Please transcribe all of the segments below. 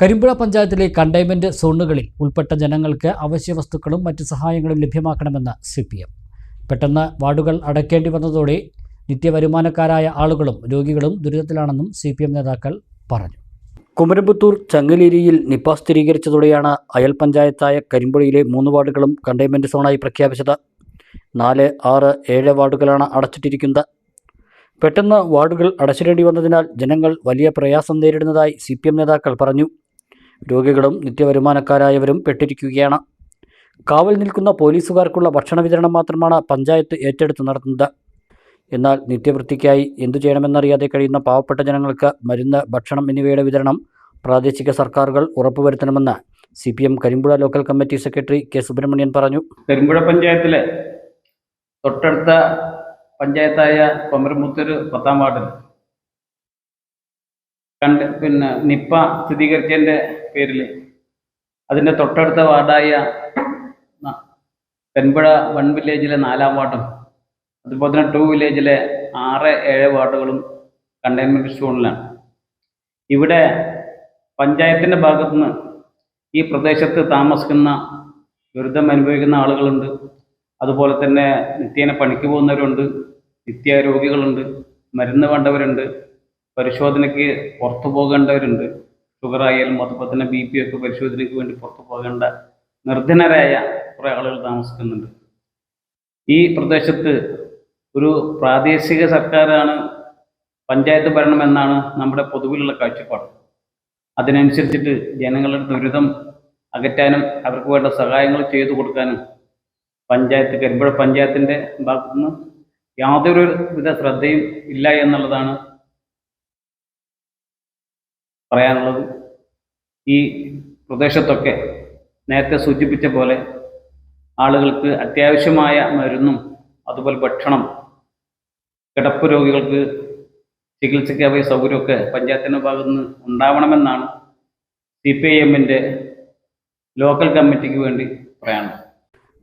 കരിമ്പുഴ പഞ്ചായത്തിലെ കണ്ടെയ്ൻമെന്റ് സോണുകളിൽ ഉൾപ്പെട്ട ജനങ്ങൾക്ക് അവശ്യ വസ്തുക്കളും മറ്റ് സഹായങ്ങളും ലഭ്യമാക്കണമെന്ന് സി പി എം പെട്ടെന്ന് വാർഡുകൾ അടയ്ക്കേണ്ടി വന്നതോടെ നിത്യവരുമാനക്കാരായ ആളുകളും രോഗികളും ദുരിതത്തിലാണെന്നും സി പി എം നേതാക്കൾ പറഞ്ഞു. കുമരമ്പത്തൂർ ചങ്ങലേരിയിൽ നിപ്പ സ്ഥിരീകരിച്ചതോടെയാണ് അയൽ പഞ്ചായത്തായ കരിമ്പുഴയിലെ മൂന്ന് വാർഡുകളും കണ്ടെയ്ൻമെന്റ് സോണായി പ്രഖ്യാപിച്ചത്. നാല് ആറ് ഏഴ് വാർഡുകളാണ് അടച്ചിട്ടിരിക്കുന്നത്. പെട്ടെന്ന് വാർഡുകൾ അടച്ചിടേണ്ടി വന്നതിനാൽ ജനങ്ങൾ വലിയ പ്രയാസം നേരിടുന്നതായി സി നേതാക്കൾ പറഞ്ഞു. രോഗികളും നിത്യവരുമാനക്കാരായവരും പെട്ടിരിക്കുകയാണ്. കാവൽ നിൽക്കുന്ന പോലീസുകാർക്കുള്ള ഭക്ഷണ വിതരണം മാത്രമാണ് പഞ്ചായത്ത് ഏറ്റെടുത്ത് നടത്തുന്നത്. എന്നാൽ നിത്യവൃത്തിക്കായി എന്തു ചെയ്യണമെന്നറിയാതെ കഴിയുന്ന പാവപ്പെട്ട ജനങ്ങൾക്ക് മരുന്ന് ഭക്ഷണം എന്നിവയുടെ വിതരണം പ്രാദേശിക സർക്കാരുകൾ ഉറപ്പുവരുത്തണമെന്ന് C P M Karimpuzha local committee secretary K Subrahmanyan പറഞ്ഞു. കരിമ്പുഴ പഞ്ചായത്തിലെ തൊട്ടടുത്ത പഞ്ചായത്തായ കൊമരമുത്തൂർ പത്താം വാർഡിൽ. കണ്ട് പിന്നെ നിപ്പ സ്ഥിരീകരിച്ചതിന്റെ പേരിൽ അതിന്റെ തൊട്ടടുത്ത വാർഡായ പെരുമ്പുഴ വൺ വില്ലേജിലെ നാലാം വാർഡും അതുപോലെ തന്നെ ടു വില്ലേജിലെ ആറ് ഏഴ് വാർഡുകളും കണ്ടെയ്ൻമെന്റ് സോണിലാണ് ഇവിടെ പഞ്ചായത്തിന്റെ ഭാഗത്തുനിന്ന് ഈ പ്രദേശത്ത് താമസിക്കുന്ന ദുരിതം അനുഭവിക്കുന്ന ആളുകളുണ്ട്. അതുപോലെ തന്നെ നിത്യേന പണിക്ക് പോകുന്നവരുണ്ട് നിത്യ രോഗികളുണ്ട് മരുന്ന് വേണ്ടവരുണ്ട് പരിശോധനയ്ക്ക് പുറത്തു പോകേണ്ടവരുണ്ട്. ഷുഗർ ആയാലും അതുപോലെ തന്നെ ബി പി ഒക്കെ പരിശോധനയ്ക്ക് വേണ്ടി പുറത്തു പോകേണ്ട നിർധനരായ കുറേ ആളുകൾ താമസിക്കുന്നുണ്ട്. ഈ പ്രദേശത്ത് ഒരു പ്രാദേശിക സർക്കാരാണ് പഞ്ചായത്ത് ഭരണം എന്നാണ് നമ്മുടെ പൊതുവിലുള്ള കാഴ്ചപ്പാട്. അതിനനുസരിച്ചിട്ട് ജനങ്ങളുടെ ദുരിതം അകറ്റാനും അവർക്ക് വേണ്ട സഹായങ്ങൾ ചെയ്തു കൊടുക്കാനും പഞ്ചായത്ത് കരിമ്പുഴ പഞ്ചായത്തിന്റെ ഭാഗത്തുനിന്ന് യാതൊരു വിധ ശ്രദ്ധയും ഇല്ല എന്നുള്ളതാണ് പറയാനുള്ളത് ഈ പ്രദേശത്തൊക്കെ നേരത്തെ സൂചിപ്പിച്ച പോലെ ആളുകൾക്ക് അത്യാവശ്യമായ മരുന്നും അതുപോലെ ഭക്ഷണം കിടപ്പ് രോഗികൾക്ക് ചികിത്സയ്ക്കായ സൗകര്യമൊക്കെ പഞ്ചായത്തിന്റെ ഭാഗത്തു നിന്ന് ഉണ്ടാവണമെന്നാണ് സി പി ഐ എമ്മിന്റെ ലോക്കൽ കമ്മിറ്റിക്ക് വേണ്ടി പറയാനുള്ളത്.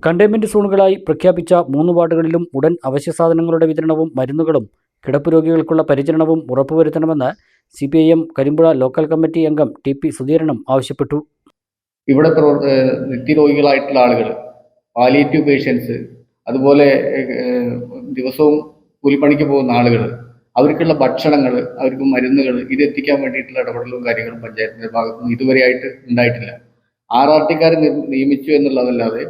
കണ്ടെയ്ൻമെന്റ് സോണുകളായി പ്രഖ്യാപിച്ച മൂന്ന് വാർഡുകളിലും ഉടൻ അവശ്യ സാധനങ്ങളുടെ വിതരണവും മരുന്നുകളും കിടപ്പ് രോഗികൾക്കുള്ള പരിചരണവും ഉറപ്പുവരുത്തണമെന്ന് C P I M Karimpuzha local committee അംഗം ടി പി സുധീരനും ആവശ്യപ്പെട്ടു. ഇവിടെ നിത്യരോഗികളായിട്ടുള്ള ആളുകൾ പാലിയേറ്റീവ് പേഷ്യൻസ് അതുപോലെ ദിവസവും കൂലിപ്പണിക്ക് പോകുന്ന ആളുകൾ അവർക്കുള്ള ഭക്ഷണങ്ങൾ അവർക്ക് മരുന്നുകൾ ഇത് എത്തിക്കാൻ വേണ്ടിയിട്ടുള്ള ഇടപെടലും കാര്യങ്ങളും പഞ്ചായത്തിന്റെ ഭാഗത്തുനിന്ന് ഇതുവരെ ആയിട്ട് ഉണ്ടായിട്ടില്ല. ആർ ആർ ടിക്കാരെ നിയമിച്ചു എന്നുള്ളതല്ലാതെ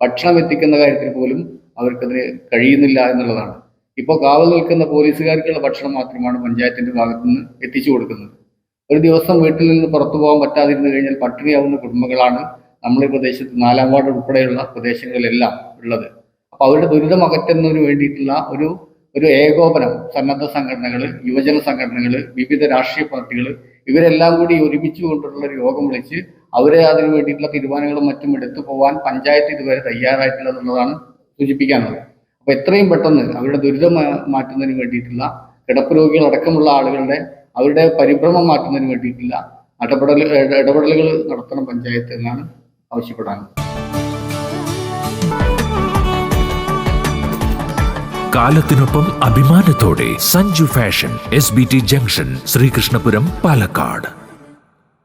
ഭക്ഷണം എത്തിക്കുന്ന കാര്യത്തിൽ പോലും അവർക്കതിന് കഴിയുന്നില്ല എന്നുള്ളതാണ്. ഇപ്പോൾ കാവൽ നിൽക്കുന്ന പോലീസുകാർക്കുള്ള ഭക്ഷണം മാത്രമാണ് പഞ്ചായത്തിന്റെ ഭാഗത്തു നിന്ന് എത്തിച്ചു കൊടുക്കുന്നത്. ഒരു ദിവസം വീട്ടിൽ നിന്ന് പുറത്തു പോകാൻ പറ്റാതിരുന്നു കഴിഞ്ഞാൽ പട്ടിണിയാവുന്ന കുടുംബങ്ങളാണ് നമ്മുടെ ഈ പ്രദേശത്ത് നാലാം വാർഡ് ഉൾപ്പെടെയുള്ള പ്രദേശങ്ങളിലെല്ലാം ഉള്ളത്. അപ്പോൾ അവരുടെ ദുരിതം അകറ്റുന്നതിന് വേണ്ടിയിട്ടുള്ള ഒരു ഒരു ഏകോപനം സന്നദ്ധ സംഘടനകൾ യുവജന സംഘടനകൾ വിവിധ രാഷ്ട്രീയ പാർട്ടികൾ ഇവരെല്ലാം കൂടി ഒരുമിച്ച് കൊണ്ടുള്ള ഒരു യോഗം വിളിച്ച് അവരെ അതിനു വേണ്ടിയിട്ടുള്ള തീരുമാനങ്ങളും മറ്റും എടുത്തു പോകാൻ പഞ്ചായത്ത് ഇതുവരെ തയ്യാറായിട്ടുള്ളതെന്നുള്ളതാണ് സൂചിപ്പിക്കാനുള്ളത്. അപ്പൊ എത്രയും പെട്ടെന്ന് അവരുടെ ദുരിതം മാറ്റുന്നതിന് വേണ്ടിയിട്ടുള്ള കിടപ്പ് രോഗികൾ അടക്കമുള്ള ആളുകളുടെ അവരുടെ പരിഭ്രമം മാറ്റുന്നതിന് വേണ്ടിയിട്ടുള്ള ഇടപെടൽ ഇടപെടലുകൾ നടത്തണം പഞ്ചായത്ത് എന്നാണ് ആവശ്യപ്പെടാനുള്ളത് കാലത്തിനൊപ്പം അഭിമാനത്തോടെ Sanju fashion S B T junction Sreekrishnapuram Palakkad.